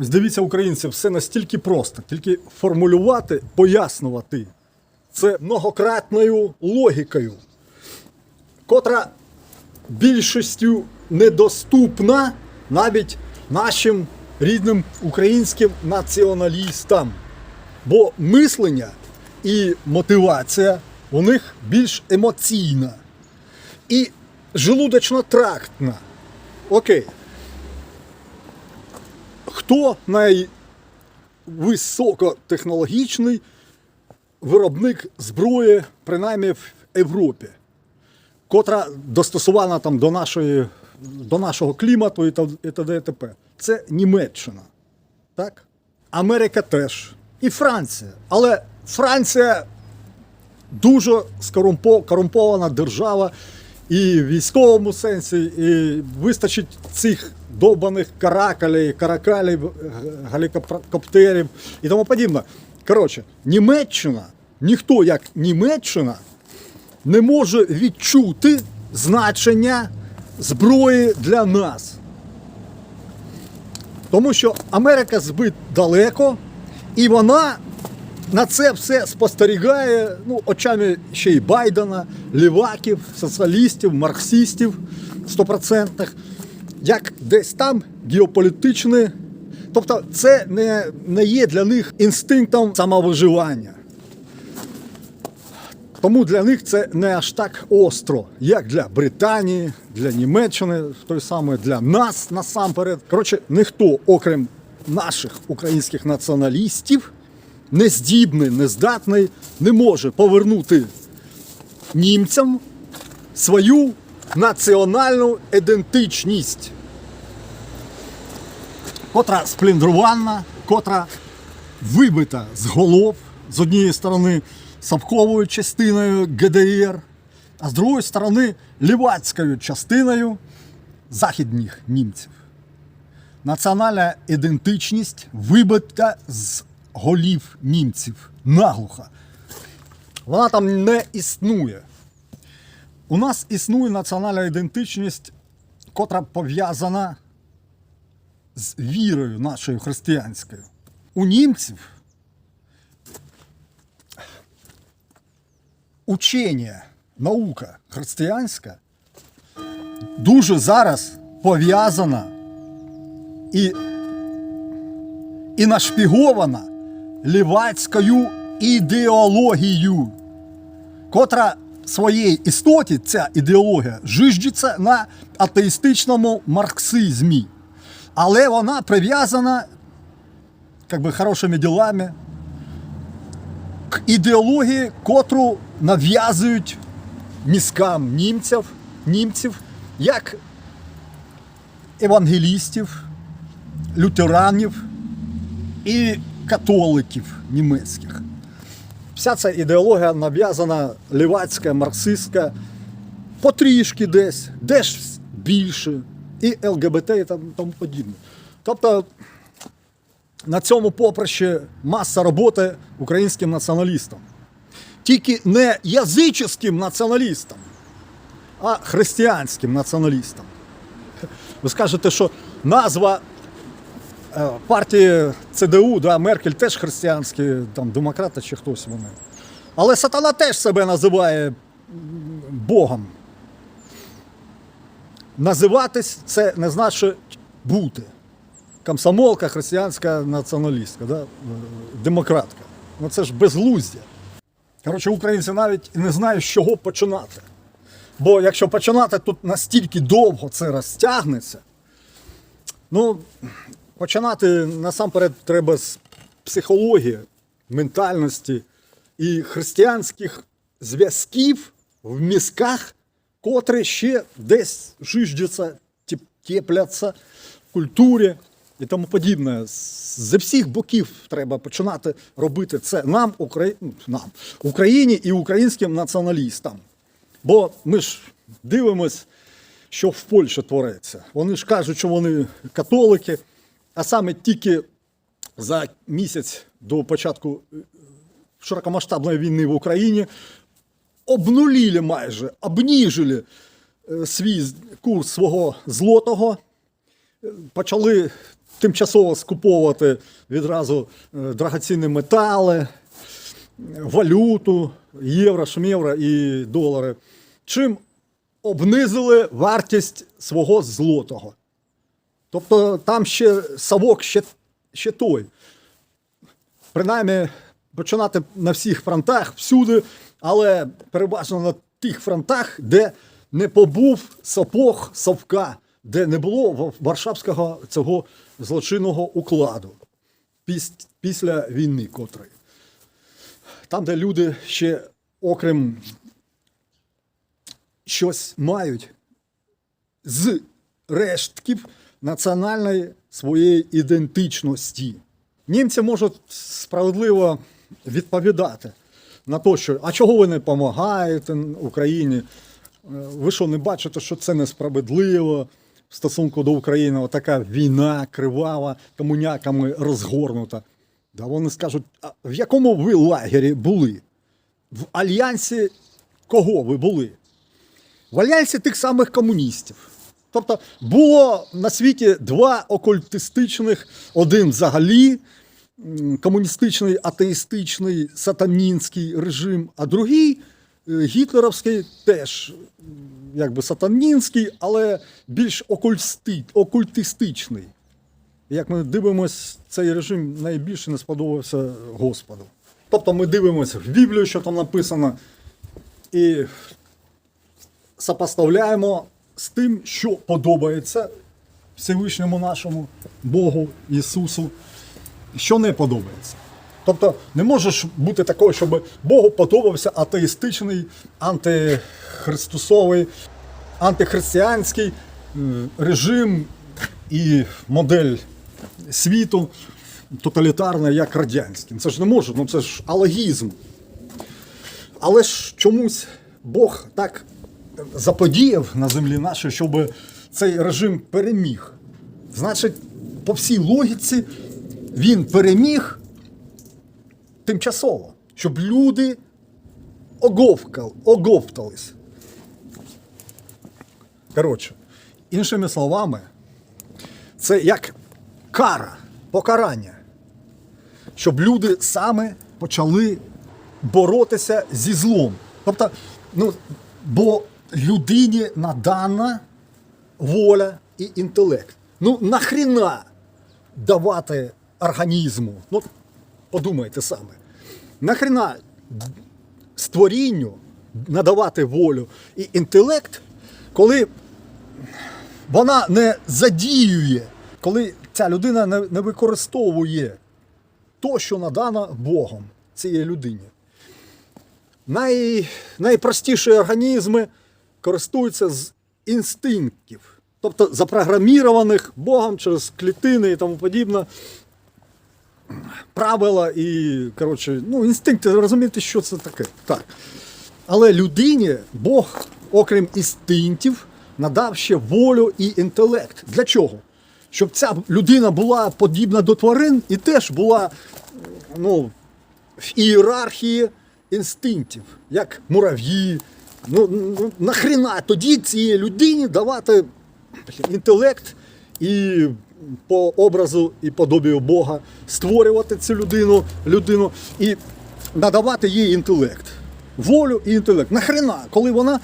Ось дивіться, українці, все настільки просто, тільки формулювати, пояснювати це многократною логікою, котра більшістю недоступна навіть нашим рідним українським націоналістам. Бо мислення і мотивація у них більш емоційна і желудочно-трактна. Окей. Хто найвисокотехнологічний виробник зброї, принаймні в Європі, котра достосована там до, нашої, до нашого клімату і т.д. і т.п. Це Німеччина. Так? Америка теж. І Франція. Але Франція дуже корумпована держава і в військовому сенсі, і вистачить цих довбаних каракалей, каракалів, г- гелікоптерів і тому подібне. Коротше, Німеччина, ніхто як Німеччина не може відчути значення зброї для нас. Тому що Америка збит далеко, і вона на це все спостерігає ну, очами ще й Байдена, ліваків, соціалістів, марксистів стопроцентних, як десь там геополітичне. Тобто це не, не є для них інстинктом самовиживання. Тому для них це не аж так остро, як для Британії, для Німеччини, той самий для нас насамперед. Коротше, ніхто, окрім наших українських націоналістів, не здібний, не здатний, не може повернути німцям свою національну ідентичність, котра спліндрувана, котра вибита з голов з однієї сторони совковою частиною ГДР, а з другої сторони лівацькою частиною західних німців. Національна ідентичність вибита з голів німців наглухо. Вона там не існує. У нас існує національна ідентичність, котра пов'язана з вірою нашою християнською. У німців учення, наука християнська дуже зараз пов'язана і, і нашпігована лівацькою ідеологією, котра своїй істоті, ця ідеологія, жиждеться на атеїстичному марксизмі. Але вона прив'язана как би, хорошими ділами к ідеології, котру нав'язують мізкам німців, німців як евангелістів, лютеранів і католиків німецьких. Вся ця ідеологія нав'язана лівацька, марксистська, потрішки десь, десь більше, і ЛГБТ і тому подібне. Тобто на цьому поприще маса роботи українським націоналістам. Тільки не язичським націоналістам, а християнським націоналістам. Ви скажете, що назва партії ЦДУ, да, Меркель теж християнські, там, демократи чи хтось вони. Але сатана теж себе називає Богом. Називатись це не значить бути. Комсомолка, християнська націоналістка, да? е, демократка. Ну це ж безглуздя. Коротше, українці навіть не знають, з чого починати. Бо якщо починати, тут настільки довго це розтягнеться. Ну, починати насамперед треба з психології, ментальності і християнських зв'язків в мізках, котрі ще десь жиждяться, тепляться в культурі і тому подібне. З всіх боків треба починати робити це нам, Украї... ну, нам Україні і українським націоналістам. Бо ми ж дивимось, що в Польщі твориться. Вони ж кажуть, що вони католики, а саме тільки за місяць до початку е, широкомасштабної війни в Україні обнулили майже, обніжили е, свій курс свого злотого, е, почали тимчасово скуповувати відразу драгоцінні метали, валюту, євро, шмєвро і долари, чим обнизили вартість свого злотого. Тобто там ще совок ще, ще той. Принаймні, починати на всіх фронтах, всюди, але переважно на тих фронтах, де не побув сапог совка, де не було варшавського цього злочинного укладу піс- після війни котрої. Там, де люди ще, окрім щось мають з рештків національної своєї ідентичності. Німці можуть справедливо відповідати на те, що а чого ви не допомагаєте Україні? Е, Ви що не бачите, що це несправедливо в стосунку до України? Така війна кривава, комуняками розгорнута. Да вони скажуть, а в якому ви лагері були? В альянсі кого ви були? в альянсі тих самих комуністів. Тобто було на світі два окультистичних, один взагалі комуністичний, атеїстичний, сатанінський режим, а другий е, гітлерівський теж якби сатанінський, але більш окультистичний. Як ми дивимося, цей режим найбільше не сподобався Господу. Тобто ми дивимося в Біблію, що там написано, і сопоставляємо з тим, що подобається Всевишньому нашому Богу Ісусу, що не подобається. Тобто не може бути такого, щоб Богу подобався атеїстичний, антихристусовий, антихристиянський е, режим і модель світу тоталітарна, як радянський. Це ж не може, ну це ж алогізм. Але ж чомусь Бог так заподіяв на землі нашій, щоб цей режим переміг. Значить, по всій логіці він переміг тимчасово, щоб люди оговтались. Коротше, іншими словами, це як кара, покарання, щоб люди саме почали боротися зі злом. Тобто, ну, бо людині надана воля і інтелект. Ну, нахріна давати організму? Ну, подумайте саме. Нахріна створінню надавати волю і інтелект, коли вона не задіює, коли ця людина не, використовує то, що надано Богом цієї людині. Най, найпростіші організми користуються з інстинктів, тобто запрограмірованих Богом через клітини і тому подібне. Правила і, коротше, ну, інстинкти, розумієте, що це таке. Так. Але людині Бог, окрім інстинктів, надав ще волю і інтелект. Для чого? Щоб ця людина була подібна до тварин і теж була ну, в ієрархії інстинктів, як мурав'ї. Ну, ну нахріна тоді цій людині давати інтелект і по образу і подобію Бога створювати цю людину, людину і надавати їй інтелект, волю і інтелект. Нахрена, коли вона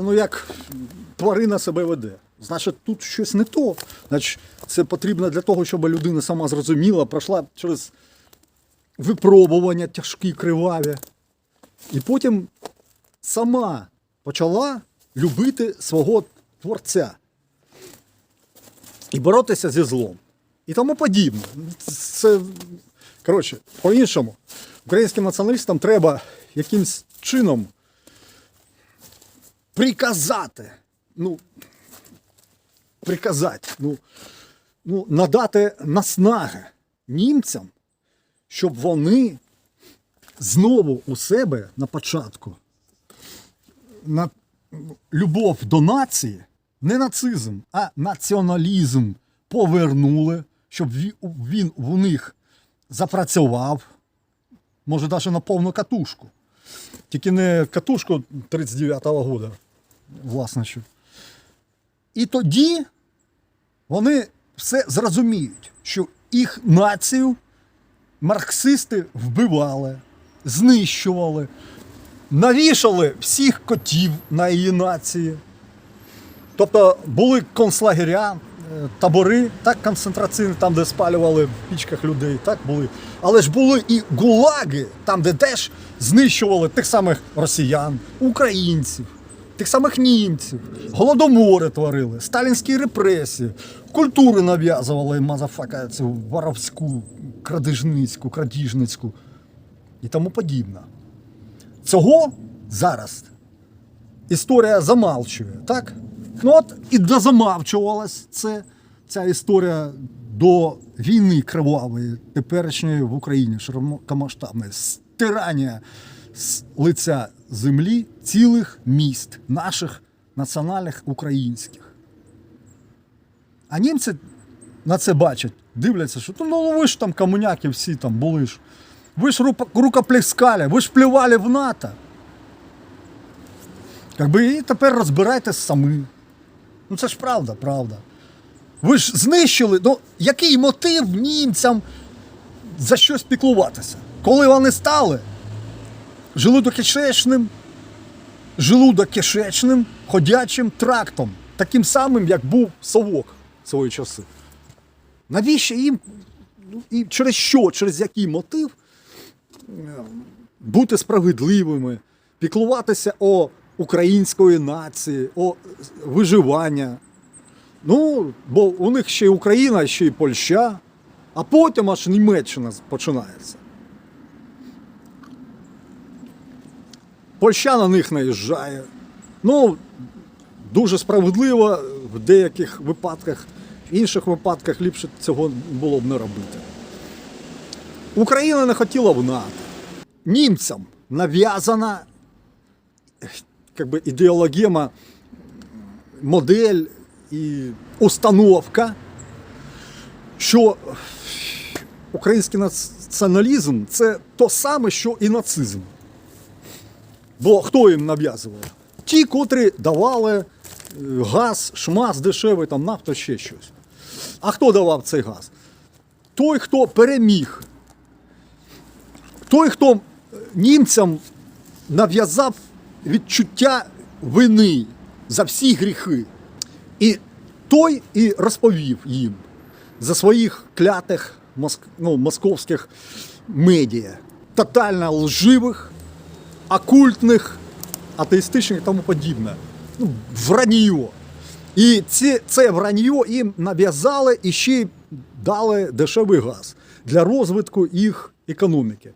ну, як тварина себе веде. Значить, тут щось не то. Значить, це потрібно для того, щоб людина сама зрозуміла, пройшла через випробування тяжкі, криваві. І потім сама почала любити свого творця і боротися зі злом. І тому подібне. Це, коротше, по-іншому, українським націоналістам треба якимсь чином приказати. Ну, приказати, ну, ну, надати наснаги німцям, щоб вони знову у себе на початку на любов до нації, не нацизм, а націоналізм повернули, щоб він у них запрацював, може навіть на повну катушку. Тільки не катушку 39-го года, власне що. І тоді вони все зрозуміють, що їх націю марксисти вбивали, знищували, навішали всіх котів на її нації. Тобто були концлагеря, е, табори, так, концентраційні, там, де спалювали в пічках людей, так були. Але ж були і гулаги, там, де теж знищували тих самих росіян, українців, тих самих німців, голодомори творили, сталінські репресії, культури нав'язували мазафака цю воровську, крадіжницьку, крадіжницьку і тому подібне. Цього зараз історія замалчує, так? Ну от і дозамалчувалась це, ця історія до війни кривавої, теперішньої в Україні, широкомасштабної, стирання з лиця землі цілих міст, наших національних українських. А німці на це бачать, дивляться, що ну, ви ж там комуняки всі там були ж. Ви ж рукоплескали, ви ж плювали в НАТО. Якби і тепер розбирайтесь самі. Ну це ж правда, правда. Ви ж знищили. Ну, який мотив німцям за щось піклуватися? Коли вони стали желудокишечним, желудокишечним ходячим трактом, таким самим, як був совок свої часи. Навіщо їм ну, і через що, через який мотив бути справедливими, піклуватися о української нації, о виживання. Ну, бо у них ще й Україна, ще й Польща, а потім аж Німеччина починається. Польща на них наїжджає. Ну, дуже справедливо в деяких випадках, в інших випадках ліпше цього було б не робити. Україна не хотіла в НАТО. Німцям нав'язана бы, ідеологема, модель і установка, що український націоналізм це то саме, що і нацизм. Бо хто їм нав'язував? Ті, котрі давали е, газ, шмаз дешевий, там нафта, ще щось. А хто давав цей газ? Той, хто переміг. Той, хто німцям нав'язав відчуття вини за всі гріхи. І той і розповів їм за своїх клятих моск... ну, московських медіа, тотально лживих, окультних, атеїстичних і тому подібне. Ну, враньо. І ці, це враньо їм нав'язали і ще й дали дешевий газ для розвитку їх економіки.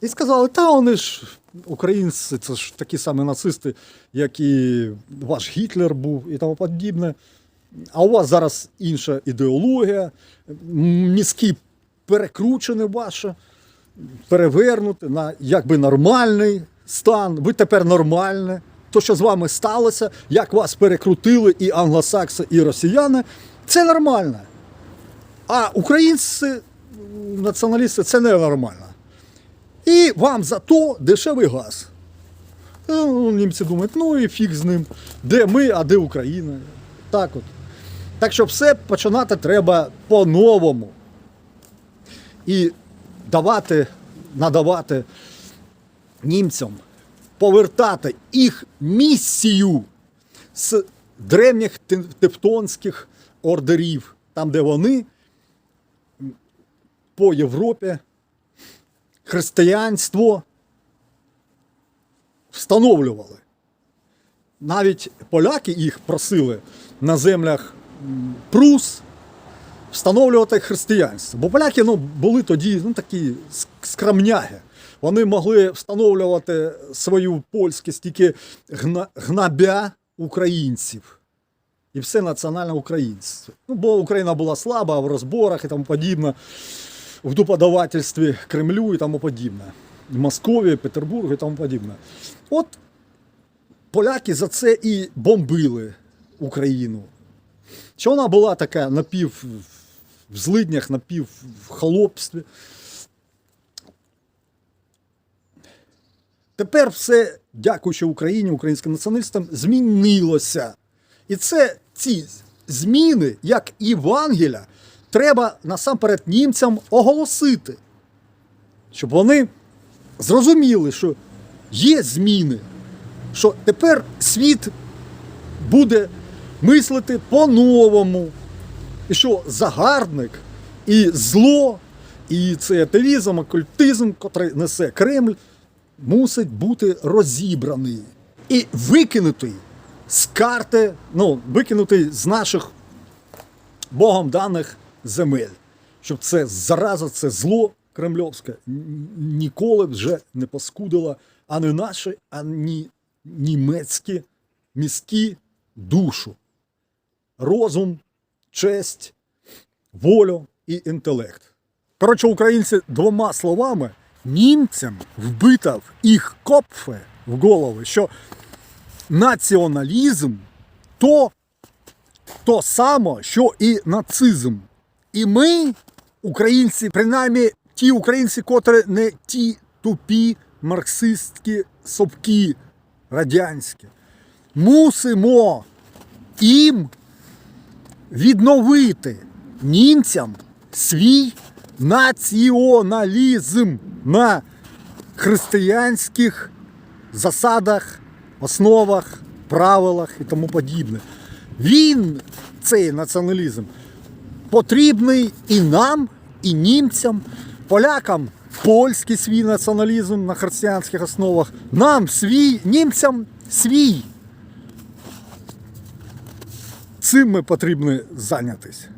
І сказали, та вони ж українці, це ж такі самі нацисти, як і ваш Гітлер був і тому подібне. А у вас зараз інша ідеологія, мізки перекручені ваші, перевернути на якби нормальний стан. Ви тепер нормальне. То, що з вами сталося, як вас перекрутили і англосакси, і росіяни, це нормально. А українці, націоналісти, це ненормально. І вам зато дешевий газ. Ну, німці думають, ну і фіг з ним. Де ми, а де Україна. Так от. Так що все починати треба по-новому. І давати, надавати німцям, повертати їх місію з древніх тев- тевтонських ордерів, там, де вони по Європі християнство встановлювали. Навіть поляки їх просили на землях Прус встановлювати християнство. Бо поляки ну, були тоді ну, такі ск- скромняги. Вони могли встановлювати свою польськість тільки гна, гнабя українців. І все національне українство. Ну, бо Україна була слаба в розборах і тому подібне в дуподавательстві Кремлю і тому подібне. В Московії, Петербургу і тому подібне. От поляки за це і бомбили Україну. Що вона була така напів в злиднях, напів в холопстві. Тепер все, дякуючи Україні, українським націоналістам, змінилося. І це ці зміни, як Євангеля, треба насамперед німцям оголосити, щоб вони зрозуміли, що є зміни, що тепер світ буде мислити по-новому, і що загарбник і зло, і цей атеїзм, окультизм, котрий несе Кремль, мусить бути розібраний і викинутий з карти, ну, викинутий з наших Богом даних земель. Щоб це зараза, це зло кремльовське ніколи вже не паскудило ані наші, ані німецькі міські душу. Розум, честь, волю і інтелект. Коротше, українці двома словами німцям вбито в їх копфе в голови, що націоналізм то то само, що і нацизм. І ми, українці, принаймні ті українці, котрі не ті тупі марксистські совки радянські, мусимо їм відновити німцям свій націоналізм на християнських засадах, основах, правилах і тому подібне. Він, цей націоналізм, потрібний і нам, і німцям, полякам польський свій націоналізм на християнських основах, нам свій, німцям свій. Цим ми потрібно зайнятися.